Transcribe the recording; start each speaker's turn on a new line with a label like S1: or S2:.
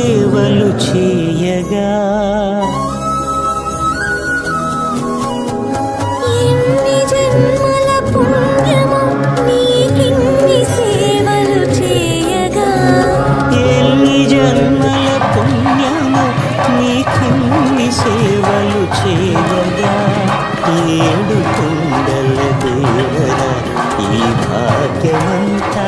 S1: సేవలు చేయగా. సేవలు చేయగా. ఏడు కుండల దేవర ఈ భాగ్యమంతా